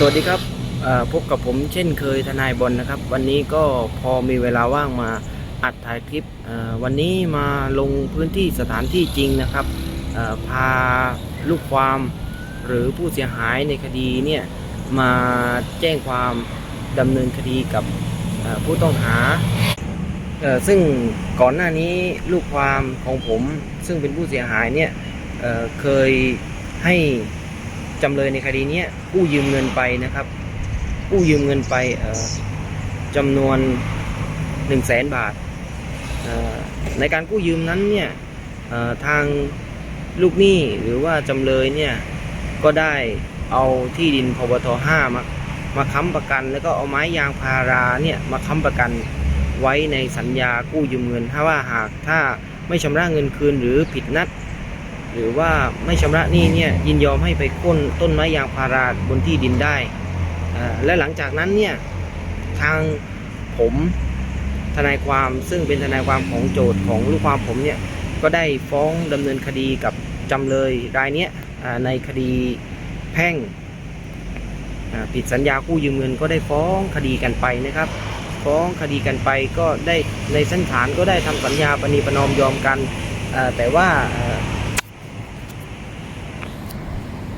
สวัสดีครับพบกับผมเช่นเคยทนายบอลนะครับ วันนี้ก็พอมีเวลาว่างมาอัดถ่ายคลิปวันนี้มาลงพื้นที่สถานที่จริงนะครับพาลูกความหรือผู้เสียหายในคดีเนี่ยมาแจ้งความดำเนินคดีกับผู้ต้องหา ซึ่งก่อนหน้านี้ลูกความของผมซึ่งเป็นผู้เสียหายเนี่ยเเคยให้ จำเลยในคดีนี้กู้ยืมเงินไปนะครับ กู้ยืมเงินไปจำนวน1 0 0 0 0แสนบาท ในการกู้ยืมนั้นเนี่ยทางลูกหนี้หรือว่าจำเลยเนี่ยก็ได้เอาที่ดินพบท5มามาค้ำประกัน แล้วก็เอาไม้ยางพาราเนี่ยมาค้ำประกันไว้ในสัญญากู้ยืมเงิน ถ้าว่าหากถ้าไม่ชำระเงินคืนหรือผิดนัด หรือว่าไม่ชำระหนี้เนี่ยยินยอมให้ไปโค้นต้นไม้ยางพาราบนที่ดินได้ และหลังจากนั้นเนี่ยทางผมทนายความซึ่งเป็นทนายความของโจทย์ของลูกความผมเนี่ยก็ได้ฟ้องดำเนินคดีกับจำเลยรายเนี้ยในคดีแพ่งผิดสัญญากู้ยืมเงินก็ได้ฟ้องคดีกันไปนะครับ ฟ้องคดีกันไปก็ได้ในสั้นฐานก็ได้ทำสัญญาปณีประนอมยอมกันแต่ว่า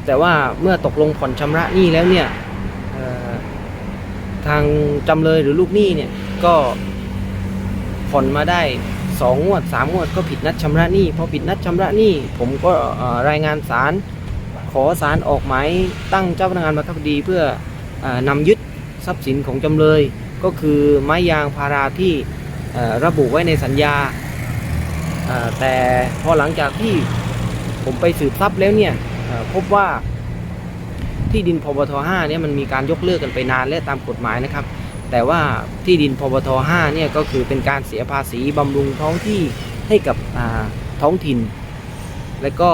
แต่ว่าเมื่อตกลงผ่อนชำระหนี้แล้วเนี่ยทางจำเลยหรือลูกหนี้เนี่ยก็ผ่อนมาได้สองงวดสามงวดก็ผิดนัดชำระหนี้พอผิดนัดชำระหนี้ผมก็รายงานศาลขอศาลออกหมายตั้งเจ้าพนักงานบังคับคดีเพื่อออนำยึดทรัพย์สินของจำเลย ก็คือไม้ยางพาราที่ระบุไว้ในสัญญา แต่พอหลังจากที่ผมไปสืบทรัพย์แล้วเนี่ย พบว่าที่ดินพบท5เนี่ยมันมีการยกเลิกกันไปนานและตามกฎหมายนะครับ แต่ว่าที่ดินพบท5เนี่ยก็คือเป็นการเสียภาษีบำรุงท้องที่ให้กับท้องถิ่น และก็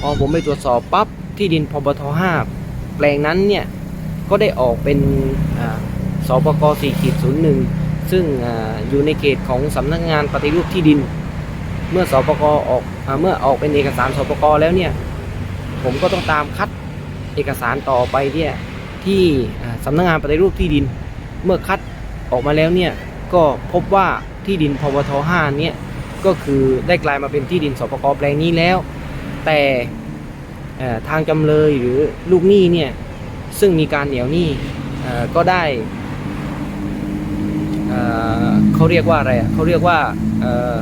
พอผมไปตรวจสอบปั๊บที่ดินพบท5แปลงนั้นเนี่ยก็ได้ออกเป็นสปก4ขีด01 ซึ่งออยู่ในเขตของสำนักงานปฏิรูปที่ดิน เมื่อสปกออกอเมื่อออกเป็นเอกสารสปกแล้วเนี่ย ผมก็ต้องตามคัดเอกสารต่อไปเนี่ยที่สำนักงานปฏิรูปที่ดิน เมื่อคัดออกมาแล้วเนี่ยก็พบว่าที่ดินพวท5เนี่ยก็คือได้กลายมาเป็นที่ดินสปกแปลงนี้แล้ว แต่ทางจำเลยหรือลูกหนี้เนี่ยซึ่งมีการเหนียวหนี้เอ่อก็ได้เขาเรียกว่าอะไรเขาเรียกว่าเอ่อ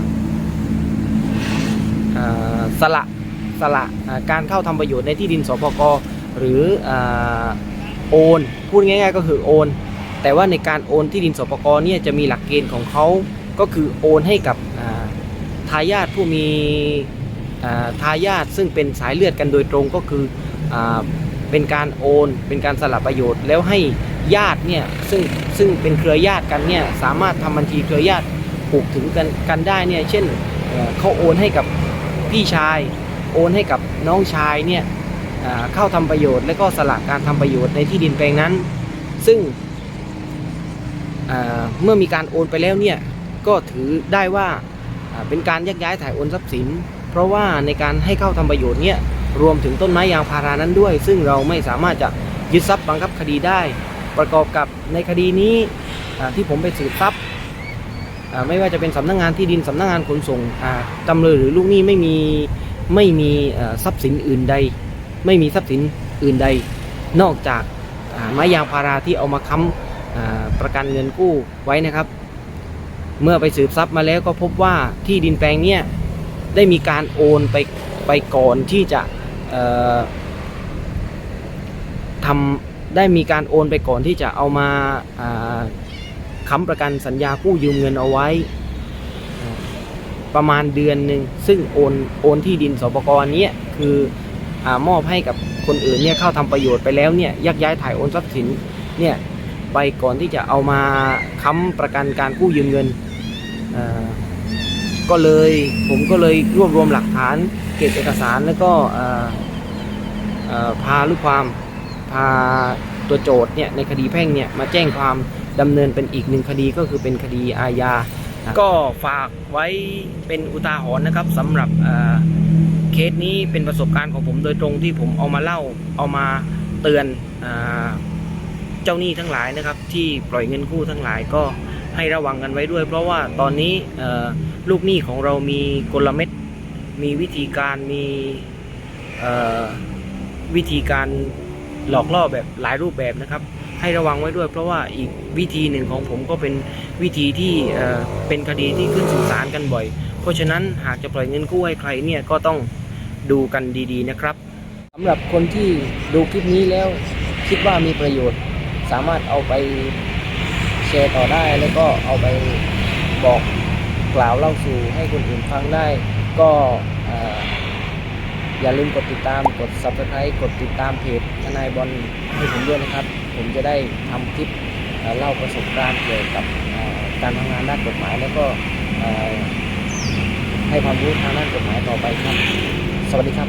อ่าสละ สละการเข้าทำประโยชน์ในที่ดินสปกหรืออโอนพูดง่าย ๆ ก็คือโอน แต่ว่าในการโอนที่ดินสปกเนี่ยจะมีหลักเกณฑ์ของเขาก็คือโอนให้กับาทายาทผู้มีาทายาทซึ่งเป็นสายเลือดกันโดยตรงก็คืออเป็นการโอน เป็นการสละประโยชน์ แล้วให้ญาติเนี่ยซึ่งซึ่งเป็นเครือญาติกันเนี่ยสามารถทำบัญชีเครือญาติผูกถึงกันกันได้เนี่ยเช่นเขาโอนให้กับพี่ชาย โอนให้กับน้องชายเนี่ยเข้าทำประโยชน์ และก็สละการทำประโยชน์ในที่ดินแปลงนั้น ซึ่งเมื่อมีการโอนไปแล้วเนี่ยก็ถือได้ว่าเป็นการยักย้ายถ่ายโอนทรัพย์สิน เพราะว่าในการให้เข้าทำประโยชน์เนี่ยรวมถึงต้นไม้ยางพารานั้นด้วย ซึ่งเราไม่สามารถจะยึดทรัพย์บังคับคดีได้ ประกอบกับในคดีนี้ที่ผมไปสืบทรัพย์ไม่ว่าจะเป็นสำนักงงานที่ดินสำนักงงานขนส่งจำเลยหรือลูกหนี้ไม่มี ไม่มีทรัพย์สินอื่นใด ไม่มีทรัพย์สินอื่นใด นอกจากไม้ยางพาราที่เอามาค้ำประกันเงินกู้ไว้นะครับ เมื่อไปสืบทรัพย์มาแล้วก็พบว่าที่ดินแปลงเนี้ยได้มีการโอนไปไปก่อนที่จะทำได้มีการโอนไปก่อนที่จะเอามาค้ำประกันสัญญากู้ยืมเงินเอาไว้ ประมาณเดือนหนึ่งซึ่งโอนโอนที่ดินสปกรนี้คืออมอบให้กับคนอื่นเนี่ยเข้าทำประโยชน์ไปแล้วเนี่ยยักย้ายถ่ายโอนทรัพย์สินเนี่ยไปก่อนที่จะเอามาค้ำประกันการกู้ยืมเงินอ่าก็เลยผมก็เลยรวบรวมหลักฐานเก็บเอกสารแล้วก็อ่าพาลูกความพาตัวโจทย์เนี่ยในคดีแพ่งเนี่ยมาแจ้งความดำเนินเป็นอีกหนึ่งคดีก็คือเป็นคดีอาญา ก็ฝากไว้เป็นอุทาหรณ์นะครับสำหรับเคสนี้เป็นประสบการณ์ของผมโดยตรงที่ผมเอามาเล่าเอามาเตือนเจ้าหนี้ทั้งหลายนะครับ ที่ปล่อยเงินกู้ทั้งหลายก็ให้ระวังกันไว้ด้วย เพราะว่าตอนนี้ลูกหนี้ของเรามีกลเม็ด มีวิธีการมีวิธีการหลอกล่อแบบหลายรูปแบบนะครับ ให้ระวังไว้ด้วย เพราะว่าอีกวิธีหนึ่งของผมก็เป็นวิธีที่เเป็นคดีที่ขึ้นสู่ศาลกันบ่อย เพราะฉะนั้นหากจะปล่อยเงินกู้ให้ใครเนี่ยก็ต้องดูกันดีๆนะครับสำหรับคนที่ดูคลิปนี้แล้วคิดว่ามีประโยชน์ สามารถเอาไปแชร์ต่อได้แล้วก็เอาไปบอกกล่าวเล่าสู่ให้คนอื่นฟังได้ ก็เอ่ออย่าลืมกดติดตาม กด subscribe กดติดตามเพจทนายบอลให้ผมด้วยนะครับ ผมจะได้ทำคลิปเล่าประสบการณ์เกี่ยวกับการทำงานด้านกฎหมาย แล้วก็ให้ความรู้ทางด้านกฎหมายต่อไปครับ สวัสดีครับ